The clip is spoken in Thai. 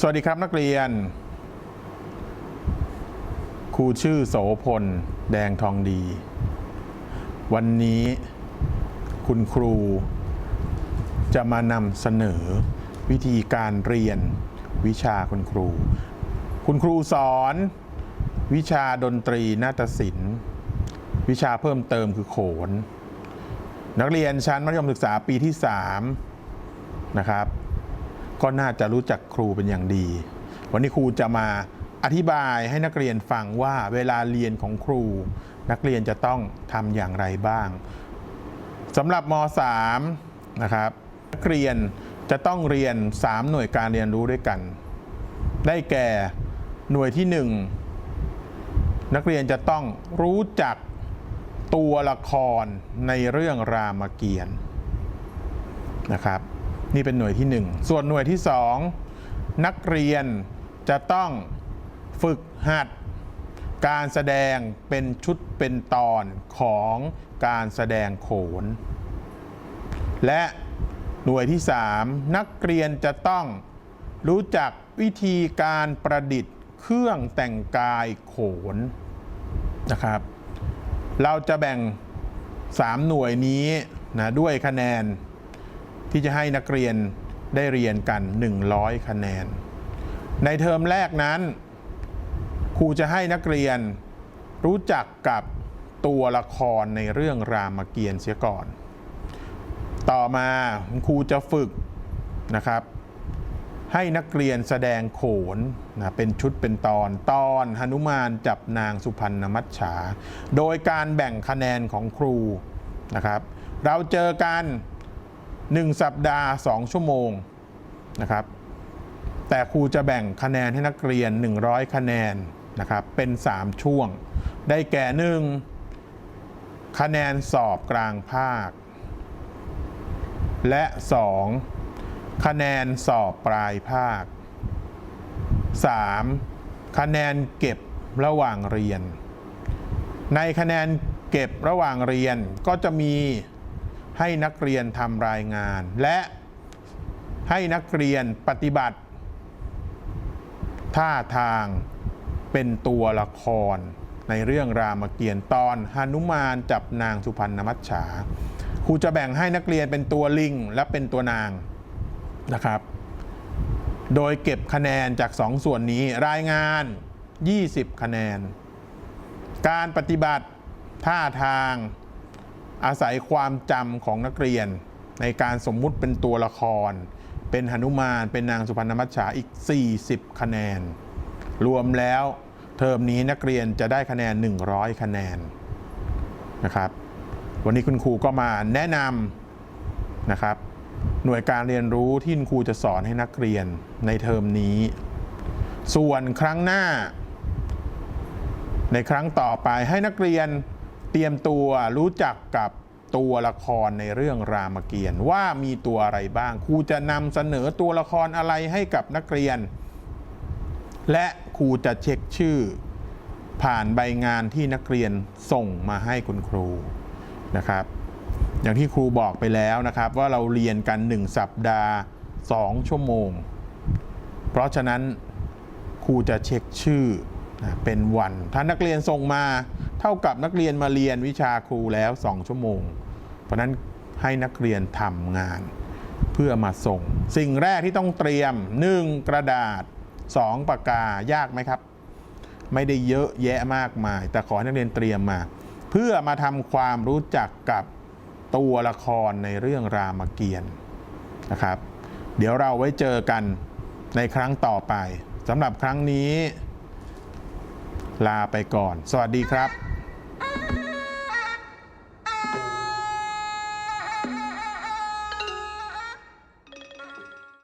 สวัสดีครับนักเรียน ครูชื่อโสพล แดงทองดี วันนี้คุณครูจะมานำเสนอวิธีการเรียนวิชาคุณครู คุณครูสอนวิชาดนตรีนาฏศิลป์ วิชาเพิ่มเติมคือโขน นักเรียนชั้นมัธยมศึกษาปีที่ 3 นะครับ ก็น่าจะรู้จักครูเป็นอย่างดี วันนี้ครูจะมาอธิบายให้นักเรียนฟังว่าเวลาเรียนของครู นักเรียนจะต้องทำอย่างไรบ้างสำหรับม .3 นะครับนักเรียนจะต้องเรียน 3 หน่วยการเรียนรู้ด้วยกัน ได้แก่หน่วยที่ 1 นักเรียนจะต้องรู้จักตัวละครในเรื่องรามเกียรติ์นะครับ นี่เป็นหน่วยที่ 1 ส่วนหน่วยที่ 2 นักเรียนจะต้องฝึกหัดการแสดงเป็นชุดเป็นตอนของการแสดงโขน และหน่วยที่ 3 นักเรียนจะต้องรู้จักวิธีการประดิษฐ์เครื่องแต่งกายโขนนะครับ เราจะแบ่ง 3 หน่วยนี้นะด้วยคะแนน ที่จะให้นักเรียนได้เรียนกัน 100 คะแนน ในเทอมแรกนั้นครูจะให้นักเรียนรู้จักกับตัวละครในเรื่องรามเกียรติ์เสียก่อน ต่อมาครูจะฝึกนะครับ ให้นักเรียนแสดงโขนนะเป็นชุดเป็นตอนตอนหนุมานจับนางสุพรรณมัจฉา โดยการแบ่งคะแนนของครูนะครับ เราเจอกัน 1 สัปดาห์ 2 ชั่วโมงนะครับ แต่ครูจะแบ่งคะแนนให้นักเรียน 100 คะแนนนะครับ เป็น 3 ช่วง ได้แก่ 1 คะแนนสอบกลางภาค และ 2 คะแนนสอบปลายภาค 3. คะแนนเก็บระหว่างเรียน ในคะแนนเก็บระหว่างเรียนก็จะมี ให้นักเรียนทำรายงาน และให้นักเรียนปฏิบัติ ท่าทางเป็นตัวละคร ในเรื่องรามเกียรติ์ตอนหนุมานจับนางสุพรรณมัจฉาครูจะแบ่งให้นักเรียนเป็นตัวลิงและเป็นตัวนางนะครับ โดยเก็บคะแนนจากสองส่วนนี้รายงาน 20 คะแนน การปฏิบัติท่าทาง อาศัยความจำของนักเรียน ในการสมมุติเป็นตัวละคร เป็นหนุมาน เป็นนางสุพรรณมัจฉาอีก 40 คะแนน รวมแล้วเทอมนี้นักเรียนจะได้คะแนน 100 คะแนนนะครับ วันนี้คุณครูก็มาแนะนำนะครับ หน่วยการเรียนรู้ที่คุณครูจะสอนให้นักเรียนในเทอมนี้ ส่วนครั้งหน้า ในครั้งต่อไปให้นักเรียน เตรียมตัวรู้จักกับตัวละครในเรื่องรามเกียรติ์ว่ามีตัวอะไรบ้างครูจะนำเสนอตัวละครอะไรให้กับนักเรียน และครูจะเช็คชื่อ ผ่านใบงานที่นักเรียนส่งมาให้คุณครูนะครับ อย่างที่ครูบอกไปแล้วนะครับ ว่าเราเรียนกัน 1 สัปดาห์ 2 ชั่วโมง เพราะฉะนั้นครูจะเช็คชื่อ เป็นวัน ถ้านักเรียนส่งมาเท่ากับนักเรียนมาเรียนวิชาครูแล้ว 2 ชั่วโมง เพราะนั้นให้นักเรียนทำงาน เพื่อมาส่ง สิ่งแรกที่ต้องเตรียม 1. กระดาษ 2 ปากกายากไหมครับ ไม่ได้เยอะแยะมากมาย แต่ขอให้นักเรียนเตรียมมา เพื่อมาทำความรู้จักกับตัวละครในเรื่องรามเกียรติ์นะครับ เดี๋ยวเราไว้เจอกันในครั้งต่อไปสำหรับครั้งนี้ ลาไปก่อน สวัสดีครับ